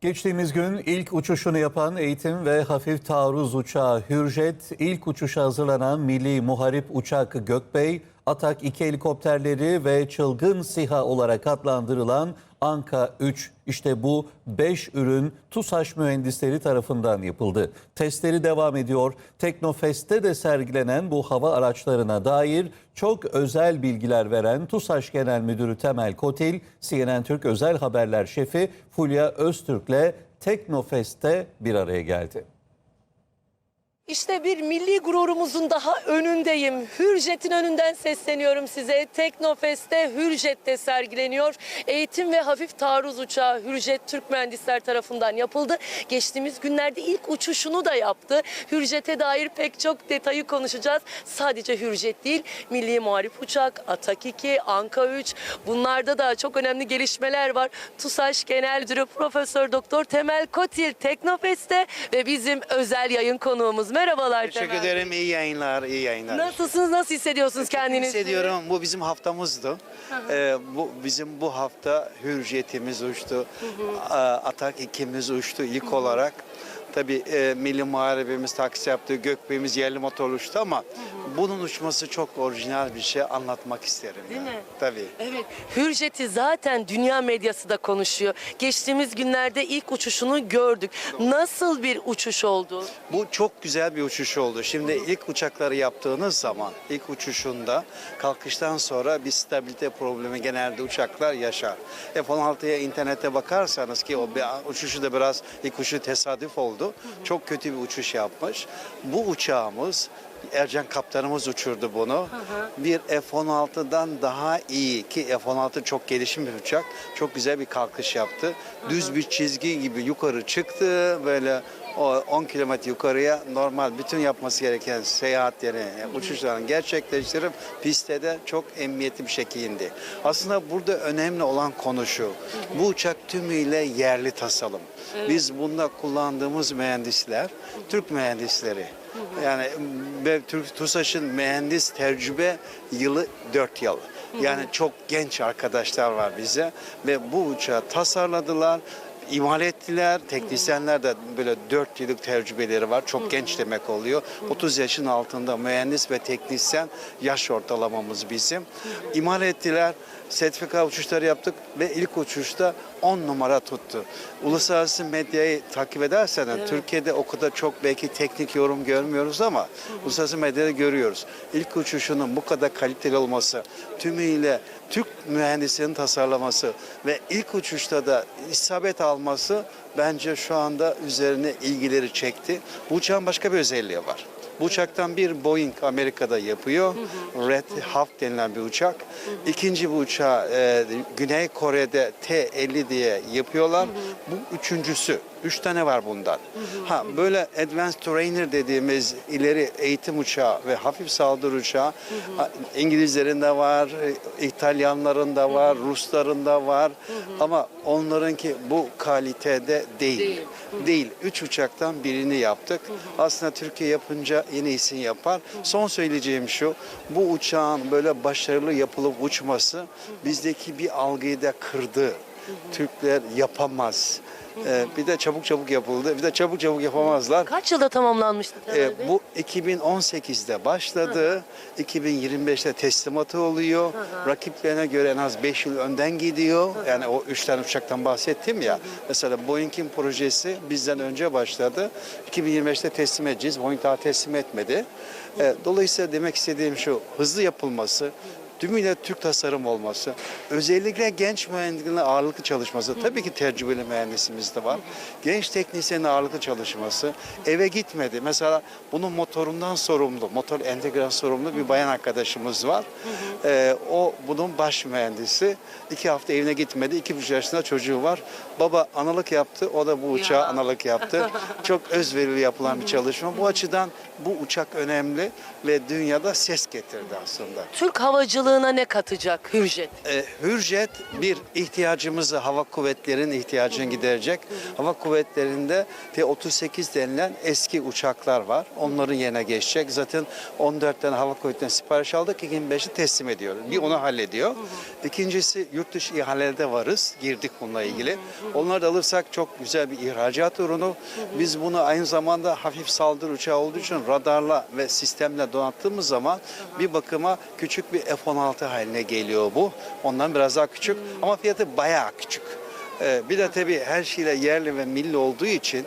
Geçtiğimiz gün ilk uçuşunu yapan eğitim ve hafif taarruz uçağı Hürjet, ilk uçuşa hazırlanan milli muharip uçak Gökbey, Atak 2 helikopterleri ve çılgın SİHA olarak adlandırılan Anka 3 işte bu 5 ürün TUSAŞ mühendisleri tarafından yapıldı. Testleri devam ediyor. Teknofest'te de sergilenen bu hava araçlarına dair çok özel bilgiler veren TUSAŞ Genel Müdürü Temel Kotil, CNN Türk Özel Haberler Şefi Fulya Öztürk'le Teknofest'te bir araya geldi. İşte bir milli gururumuzun daha önündeyim. Hürjet'in önünden sesleniyorum size. Teknofest'te Hürjet'te sergileniyor. Eğitim ve hafif taarruz uçağı Hürjet Türk mühendisler tarafından yapıldı. Geçtiğimiz günlerde ilk uçuşunu da yaptı. Hürjet'e dair pek çok detayı konuşacağız. Sadece Hürjet değil, milli muharip uçak, Atak 2, Anka 3 bunlarda da çok önemli gelişmeler var. TUSAŞ Genel Müdürü Profesör Doktor Temel Kotil Teknofest'te ve bizim özel yayın konuğumuz. Merhabalar Teşekkür Temel. ederim. İyi yayınlar, iyi yayınlar. Nasılsınız? Nasıl hissediyorsunuz kendinizi? Hissediyorum. Bu bizim haftamızdı. Ee, bu bizim bu hafta hürriyetimiz uçtu. Atak ikimiz uçtu ilk olarak. Tabii e, Milli Muharebemiz taksi yaptı, Gökbeyimiz yerli motor uçtu ama bunun uçması çok orijinal bir şey anlatmak isterim. Değil yani. mi? Tabii. Evet, Hürjet'i zaten dünya medyası da konuşuyor. Geçtiğimiz günlerde ilk uçuşunu gördük. Nasıl bir uçuş oldu? Bu çok güzel bir uçuş oldu. Şimdi ilk uçakları yaptığınız zaman ilk uçuşunda kalkıştan sonra bir stabilite problemi genelde uçaklar yaşar. F-16'ya internete bakarsanız ki o uçuşu da biraz ilk uçuşu tesadüf oldu. Çok kötü bir uçuş yapmış. Bu uçağımız Ercan kaptanımız uçurdu bunu. Bir F-16'dan daha iyi ki F-16 çok gelişim bir uçak. Çok güzel bir kalkış yaptı. Düz bir çizgi gibi yukarı çıktı. Böyle o 10 kilometre yukarıya normal bütün yapması gereken seyahatleri, yani uçuşlarını gerçekleştirip pistte de çok emniyetli bir şekilde indi. Aslında burada önemli olan konu şu. Bu uçak tümüyle yerli tasarım. Biz bunda kullandığımız mühendisler Türk mühendisleri. Yani TUSAŞ'ın mühendis tecrübe yılı 4 yıl. Yani çok genç arkadaşlar var bize ve bu uçağı tasarladılar imal ettiler. Teknisyenler de böyle 4 yıllık tecrübeleri var. Çok genç demek oluyor. 30 yaşın altında mühendis ve teknisyen yaş ortalamamız bizim. İmal ettiler. Sertifika uçuşları yaptık ve ilk uçuşta 10 numara tuttu. Uluslararası medyayı takip ederseniz Türkiye'de o kadar çok belki teknik yorum görmüyoruz ama uluslararası medyada görüyoruz. İlk uçuşunun bu kadar kaliteli olması, tümüyle Türk mühendisinin tasarlaması ve ilk uçuşta da isabet alması bence şu anda üzerine ilgileri çekti. Bu uçağın başka bir özelliği var. Bu uçaktan bir Boeing Amerika'da yapıyor. Red Hawk denilen bir uçak. İkinci bu uçağı e, Güney Kore'de T-50 diye yapıyorlar. Bu üçüncüsü. Üç tane var bundan. Ha böyle Advanced Trainer dediğimiz ileri eğitim uçağı ve hafif saldırı uçağı ha, İngilizlerin de var, e, İtalyanların da var, Rusların da var. Ama onlarınki bu kalitede değil. Değil. Değil. Üç uçaktan birini yaptık. Aslında Türkiye yapınca en iyisini yapar. Son söyleyeceğim şu. Bu uçağın böyle başarılı yapılıp uçması bizdeki bir algıyı da kırdı. Türkler yapamaz. Ee, bir de çabuk çabuk yapıldı. Bir de çabuk çabuk yapamazlar. Kaç yılda tamamlanmıştı Ee, bu 2018'de başladı. 2025'te teslimatı oluyor. Rakiplerine göre en az 5 yıl önden gidiyor. Yani o 3 tane uçaktan bahsettim ya. Mesela Boeing'in projesi bizden önce başladı. 2025'te teslim edeceğiz. Boeing daha teslim etmedi. Ee, dolayısıyla demek istediğim şu hızlı yapılması, tümüyle Türk tasarım olması, özellikle genç mühendislerin ağırlıklı çalışması, tabii ki tecrübeli mühendisimiz de var. Genç teknisyenin ağırlıklı çalışması, eve gitmedi. Mesela bunun motorundan sorumlu, motor entegrasyon sorumlu bir bayan arkadaşımız var. Ee, o bunun baş mühendisi. İki hafta evine gitmedi, iki buçuk yaşında çocuğu var. Baba analık yaptı, o da bu uçağa analık yaptı. Çok özverili yapılan bir çalışma. Bu açıdan bu uçak önemli ve dünyada ses getirdi aslında. Türk havacılığı havacılığına ne katacak Hürjet? E, Hürjet bir ihtiyacımızı hava kuvvetlerinin ihtiyacını giderecek. Hava kuvvetlerinde T-38 denilen eski uçaklar var. Onların yerine geçecek. Zaten 14 tane hava kuvvetlerine sipariş aldık. 2005'i teslim ediyoruz. Bir onu hallediyor. İkincisi yurt dışı ihalede varız. Girdik bununla ilgili. Onları da alırsak çok güzel bir ihracat ürünü. Biz bunu aynı zamanda hafif saldırı uçağı olduğu için radarla ve sistemle donattığımız zaman bir bakıma küçük bir F-16 haline geliyor bu. Ondan biraz daha küçük ama fiyatı bayağı küçük. Ee, bir de tabii her şeyle yerli ve milli olduğu için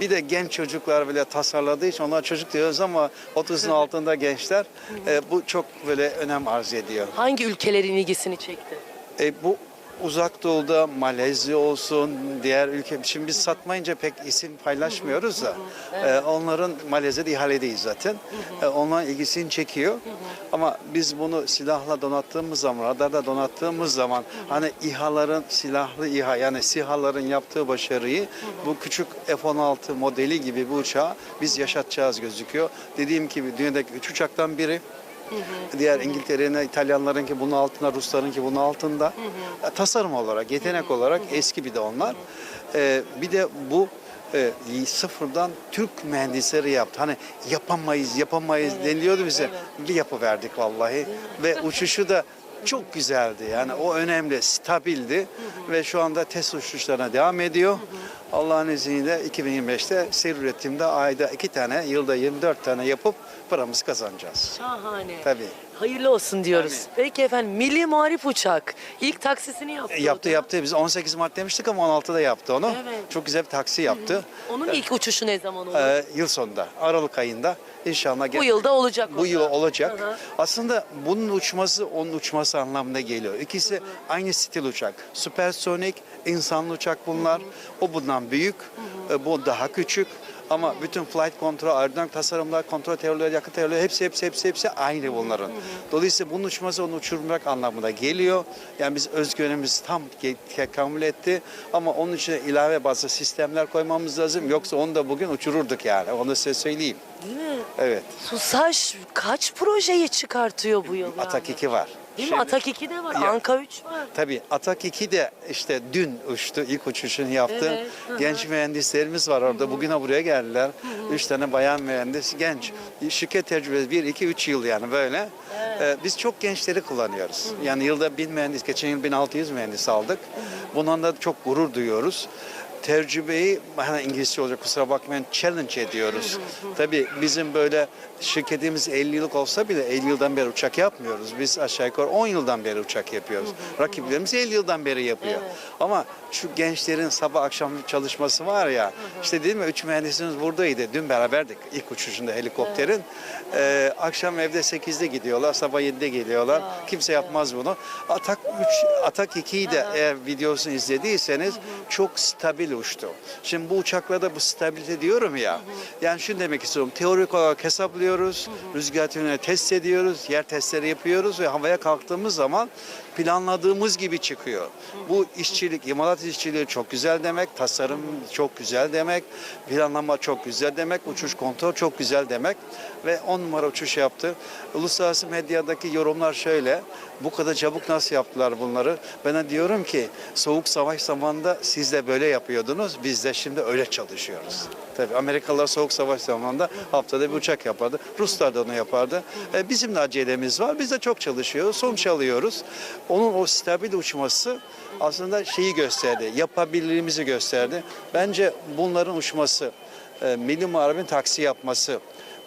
bir de genç çocuklar bile tasarladığı için onlar çocuk diyoruz ama 30'un altında gençler e, bu çok böyle önem arz ediyor. Hangi ülkelerin ilgisini çekti? E, bu uzak doğuda Malezya olsun, diğer ülke. Şimdi biz satmayınca pek isim paylaşmıyoruz da. e, onların Malezya'da ihaledeyiz zaten. E, onların ilgisini çekiyor. Ama biz bunu silahla donattığımız zaman, radarda donattığımız zaman hani İHA'ların silahlı İHA yani SİHA'ların yaptığı başarıyı bu küçük F-16 modeli gibi bu uçağı biz yaşatacağız gözüküyor. Dediğim gibi dünyadaki üç uçaktan biri. Diğer İngiltere'nin, İtalyanların ki bunun altında, Rusların ki bunun altında. E, Tasarım olarak, yetenek olarak eski bir de onlar. E, bir de bu e, sıfırdan Türk mühendisleri yaptı. Hani yapamayız, yapamayız deniliyordu bize. Bir yapı verdik vallahi. Ve uçuşu da çok güzeldi. Yani o önemli, stabildi ve şu anda test uçuşlarına devam ediyor. Allah'ın izniyle 2025'te seyir üretimde ayda iki tane, yılda 24 tane yapıp paramızı kazanacağız. Şahane. Tabii. Hayırlı olsun diyoruz. Peki efendim Milli Muharip Uçak ilk taksisini yaptı. E, Yaptı o da. yaptı. Biz 18 Mart demiştik ama 16'da yaptı onu. Evet. Çok güzel bir taksi yaptı. Onun ilk uçuşu ne zaman olur? Ee, yıl sonunda, Aralık ayında inşallah. Bu yılda olacak. o Bu yıl olacak. Hı hı. Aslında bunun uçması onun uçması anlamına geliyor. İkisi aynı stil uçak. Süpersonik, insanlı uçak bunlar. O bundan büyük, e, bu daha küçük. Ama bütün flight kontrol, aerodinamik tasarımlar, kontrol teorileri, yakıt teorileri hepsi hepsi hepsi hepsi aynı bunların. Dolayısıyla bunun uçması onu uçurmak anlamına geliyor. Yani biz özgüvenimiz tam tekamül etti. Ama onun için ilave bazı sistemler koymamız lazım. Yoksa onu da bugün uçururduk yani. Onu size söyleyeyim. Değil mi? Evet. SUSAŞ kaç projeyi çıkartıyor bu yıl? yani? Atak 2 var. Değil mi? Atak 2 de var. Ya- Anka 3 var. Tabii Atak 2 de işte dün uçtu, ilk uçuşunu yaptı. Evet, hı hı. Genç mühendislerimiz var orada. Bugüne buraya geldiler. Üç tane bayan mühendis, genç. Şirket tecrübesi 1, 2, 3 yıl yani böyle. Ee, biz çok gençleri kullanıyoruz. Yani yılda 1000 mühendis, geçen yıl 1600 mühendis aldık. Bundan da çok gurur duyuyoruz. Tecrübeyi, hani İngilizce olacak kusura bakmayın, challenge ediyoruz. Tabii bizim böyle şirketimiz 50 yıllık olsa bile 50 yıldan beri uçak yapmıyoruz. Biz aşağı yukarı 10 yıldan beri uçak yapıyoruz. Rakiplerimiz 50 yıldan beri yapıyor. Ama şu gençlerin sabah akşam çalışması var ya, işte dedim ya 3 mühendisimiz buradaydı. Dün beraberdik ilk uçuşunda helikopterin. Ee, akşam evde 8'de gidiyorlar, sabah 7'de geliyorlar. Kimse yapmaz bunu. Atak 3, Atak 2'yi de eğer videosunu izlediyseniz çok stabil uçtu. Şimdi bu uçaklarda bu stabilite diyorum ya. Yani şunu demek istiyorum. Teorik olarak hesaplıyoruz. Rüzgar yönünü test ediyoruz. Yer testleri yapıyoruz ve havaya kalktığımız zaman planladığımız gibi çıkıyor. Bu işçilik, imalat işçiliği çok güzel demek. Tasarım çok güzel demek. Planlama çok güzel demek. Uçuş kontrol çok güzel demek. Ve 10 numara uçuş yaptı. Uluslararası medyadaki yorumlar şöyle. Bu kadar çabuk nasıl yaptılar bunları? Ben de diyorum ki soğuk savaş zamanında siz de böyle yapıyordunuz. Biz de şimdi öyle çalışıyoruz. Tabii Amerikalılar soğuk savaş zamanında haftada bir uçak yapardı. Ruslar da onu yapardı. E, bizim de acelemiz var. Biz de çok çalışıyoruz. Sonuç alıyoruz. Onun o stabil uçması aslında şeyi gösterdi. Yapabilirliğimizi gösterdi. Bence bunların uçması, e, Milli Muharebin taksi yapması,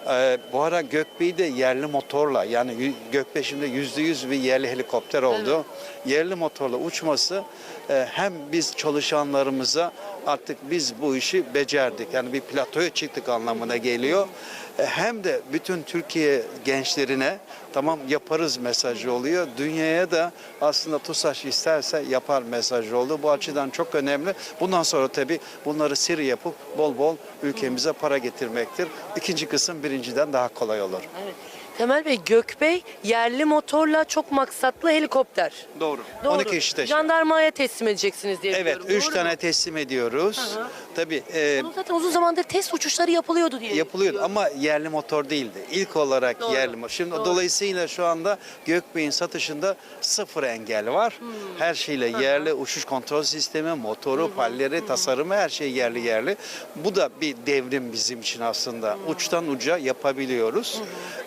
ee, bu ara Gökbey'i de yerli motorla yani Gökbey şimdi yüzde yüz bir yerli helikopter oldu. Yerli motorla uçması hem biz çalışanlarımıza artık biz bu işi becerdik. Yani bir platoya çıktık anlamına geliyor. E, hem de bütün Türkiye gençlerine tamam yaparız mesajı oluyor. Dünyaya da aslında TUSAŞ isterse yapar mesajı oldu. Bu açıdan çok önemli. Bundan sonra tabii bunları seri yapıp bol bol ülkemize para getirmektir. İkinci kısım birinciden daha kolay olur. Evet. Temel Bey Gökbey yerli motorla çok maksatlı helikopter. Doğru. Doğru. 12 kişi taşıyor. Jandarmaya teslim edeceksiniz diye Evet, biliyorum. 3 Doğru tane teslim ediyoruz. Hı hı. Tabii e, Bunun zaten uzun zamandır test uçuşları yapılıyordu diye. yapılıyor biliyorum. ama yerli motor değildi. İlk olarak Doğru, yerli motor. Şimdi doğru. dolayısıyla şu anda Gökbey'in satışında sıfır engel var. Hmm. Her şeyle yerli uçuş kontrol sistemi, motoru, palleri, tasarımı her şey yerli yerli. Bu da bir devrim bizim için aslında. Uçtan uca yapabiliyoruz.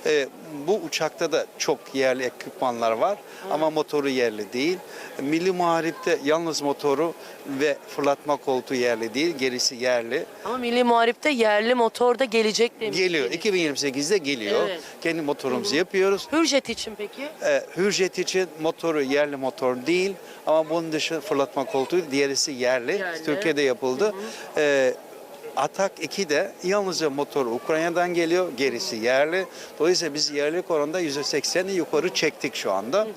E, bu uçakta da çok yerli ekipmanlar var ama motoru yerli değil. Milli Muharip'te yalnız motoru ve fırlatma koltuğu yerli değil, gerisi yerli. Ama Milli Muharip'te yerli motor da gelecek demiş. Geliyor. 2028'de geliyor. Evet. Kendi motorumuzu yapıyoruz. Hürjet için peki? Ee, Hürjet için motoru yerli motor değil ama bunun dışı fırlatma koltuğu diğerisi yerli. Yerli. Türkiye'de yapıldı. Ee, Atak 2 de yalnızca motor Ukrayna'dan geliyor, gerisi yerli. Dolayısıyla biz yerlilik oranında %80'i yukarı çektik şu anda.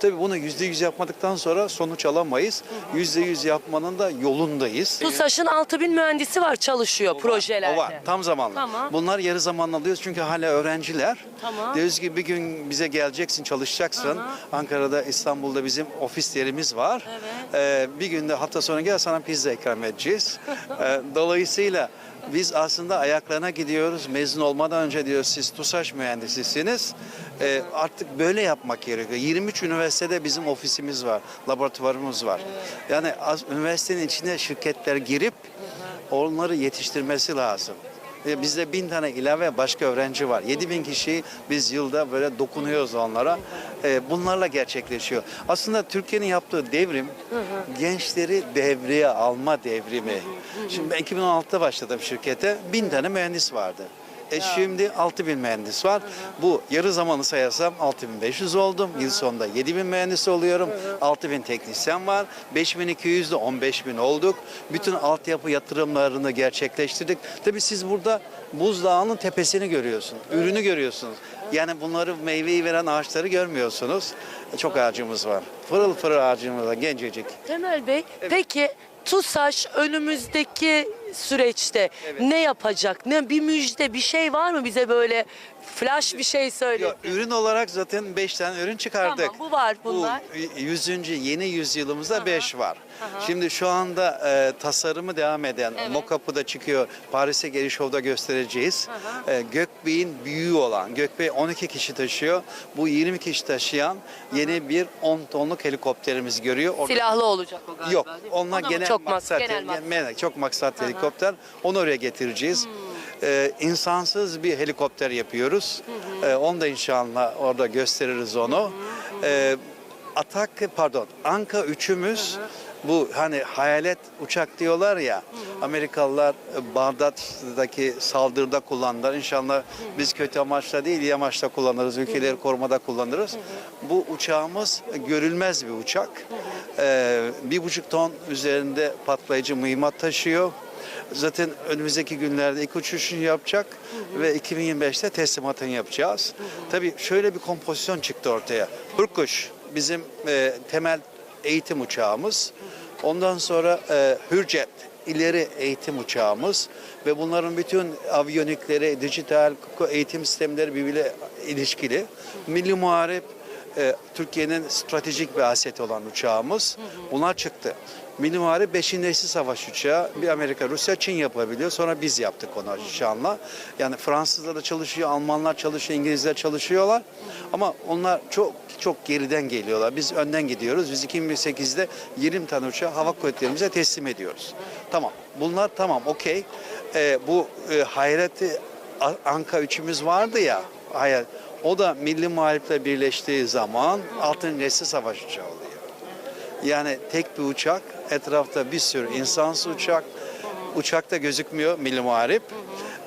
Tabii bunu %100 yapmadıktan sonra sonuç alamayız. %100 yapmanın da yolundayız. TUSAŞ'ın 6000 mühendisi var çalışıyor projelerde. O var. Tam zamanlı. Tamam. Bunlar yarı zamanlı alıyoruz çünkü hala öğrenciler. Tamam. Diyoruz ki bir gün bize geleceksin, çalışacaksın. Aha. Ankara'da, İstanbul'da bizim ofis yerimiz var. Ee, bir günde hafta sonu gel sana pizza ikram edeceğiz. Ee, dolayısıyla biz aslında ayaklarına gidiyoruz. Mezun olmadan önce diyoruz siz TUSAŞ mühendisisiniz. Ee, artık böyle yapmak gerekiyor. 23 üniversitede bizim ofisimiz var, laboratuvarımız var. Yani az, üniversitenin içine şirketler girip onları yetiştirmesi lazım. Ve bizde bin tane ilave başka öğrenci var. 7 bin kişi biz yılda böyle dokunuyoruz onlara. Ee, bunlarla gerçekleşiyor. Aslında Türkiye'nin yaptığı devrim gençleri devreye alma devrimi. Şimdi ben 2016'da başladım şirkete. Bin tane mühendis vardı. E şimdi 6000 mühendis var. Bu yarı zamanı sayarsam 6500 oldum. Yıl sonunda 7000 mühendis oluyorum. 6000 teknisyen var. 5200 de 15000 olduk. Bütün altyapı yatırımlarını gerçekleştirdik. Tabii siz burada buzdağının tepesini görüyorsunuz. Ürünü görüyorsunuz. Yani bunları meyveyi veren ağaçları görmüyorsunuz. Çok ağacımız var. Fırıl fırıl ağacımız var gencecik. Temel Bey, peki TUSAŞ önümüzdeki süreçte ne yapacak? Ne bir müjde, bir şey var mı bize böyle flash bir şey söyle. Ürün olarak zaten 5 tane ürün çıkardık. Tamam, bu var bunlar. Bu 100. yeni yüzyılımızda 5 var. Şimdi şu anda e, tasarımı devam eden Evet. mock-up'ı da çıkıyor. Paris'e geri şovda göstereceğiz. E, Gökbey'in büyüğü olan, Gökbey 12 kişi taşıyor. Bu 20 kişi taşıyan yeni bir 10 tonluk helikopterimiz görüyor. Orada- Silahlı olacak o galiba. Yok, değil mi? onlar O da mı genel çok maksat, genel maksat. yani çok maksat helikopter. Onu oraya getireceğiz. Hmm. Ee, insansız bir helikopter yapıyoruz. Ee, onu da inşallah orada gösteririz onu. Ee, Atak pardon Anka üçümüz bu hani hayalet uçak diyorlar ya Amerikalılar e, Bağdat'taki saldırıda kullandılar. İnşallah biz kötü amaçla değil iyi amaçla kullanırız. Ülkeleri korumada kullanırız. Bu uçağımız görülmez bir uçak. Ee, bir buçuk ton üzerinde patlayıcı mühimmat taşıyor. Zaten önümüzdeki günlerde ilk uçuşunu yapacak ve 2025'te teslimatını yapacağız. Tabii şöyle bir kompozisyon çıktı ortaya. Hurkuş bizim e, temel eğitim uçağımız. Ondan sonra e, Hürjet ileri eğitim uçağımız ve bunların bütün aviyonikleri, dijital eğitim sistemleri birbiriyle ilişkili. Milli Muharip e, Türkiye'nin stratejik bir aseti olan uçağımız. Bunlar çıktı. Milli Muharip 5. nesil savaş uçağı. Bir Amerika, Rusya, Çin yapabiliyor. Sonra biz yaptık onu inşallah. Yani Fransızlar da çalışıyor, Almanlar çalışıyor, İngilizler çalışıyorlar. Ama onlar çok çok geriden geliyorlar. Biz önden gidiyoruz. Biz 2008'de 20 tane uçağı hava kuvvetlerimize teslim ediyoruz. Tamam. Bunlar tamam, okey. Ee, bu e, Hayret'i Anka üçümüz vardı ya. Hayır. O da Milli Muharip'le birleştiği zaman altın nesli savaş uçağı oluyor. Yani tek bir uçak, etrafta bir sürü insansız uçak. Uçakta gözükmüyor Milli Muharip.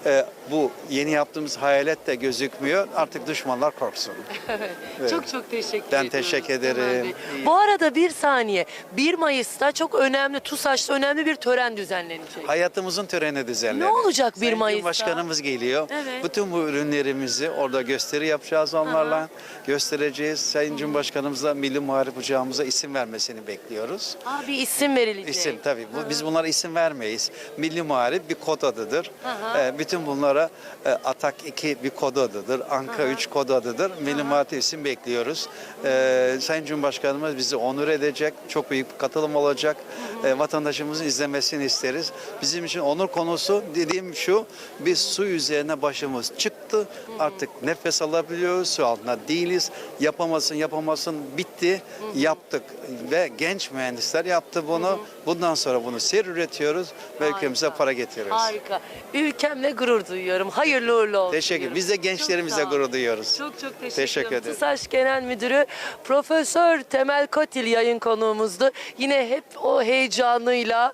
Ee, bu yeni yaptığımız hayalet de gözükmüyor. Artık düşmanlar korksun. Evet. Çok çok teşekkür Ben ediyorum. teşekkür ederim. Bu arada bir saniye. 1 Mayıs'ta çok önemli, TUSAŞ'ta önemli bir tören düzenlenecek. Hayatımızın töreni düzenleniyor. Ne olacak 1 Sayın Mayıs'ta? Cumhurbaşkanımız geliyor. Evet. Bütün bu ürünlerimizi orada gösteri yapacağız onlarla. Göstereceğiz. Sayın Cumhurbaşkanımıza Milli Muharip Uçağımıza isim vermesini bekliyoruz. Aa, bir isim verilecek. İsim tabii. Bu, biz bunlara isim vermeyiz. Milli Muharip bir kod adıdır. Aha. Ee, bütün Bütün bunlara e, Atak 2 bir kod adıdır. Anka 3 kod adıdır. Milli isim bekliyoruz. E, Sayın Cumhurbaşkanımız bizi onur edecek. Çok büyük bir katılım olacak. E, vatandaşımızın izlemesini isteriz. Bizim için onur konusu dediğim şu. Biz su üzerine başımız çıktı. Artık nefes alabiliyoruz. Su altında değiliz. Yapamazsın yapamazsın bitti. Yaptık ve genç mühendisler yaptı bunu. Bundan sonra bunu seri üretiyoruz ve ülkemize para getiriyoruz. Harika. Ülkemle gurur duyuyorum. Hayırlı uğurlu olsun. Teşekkür. diyorum. Biz de gençlerimize gurur duyuyoruz. Çok çok teşekkür, Teşekkür ederim. ederim. TUSAŞ Genel Müdürü Profesör Temel Kotil yayın konuğumuzdu. Yine hep o heyecanıyla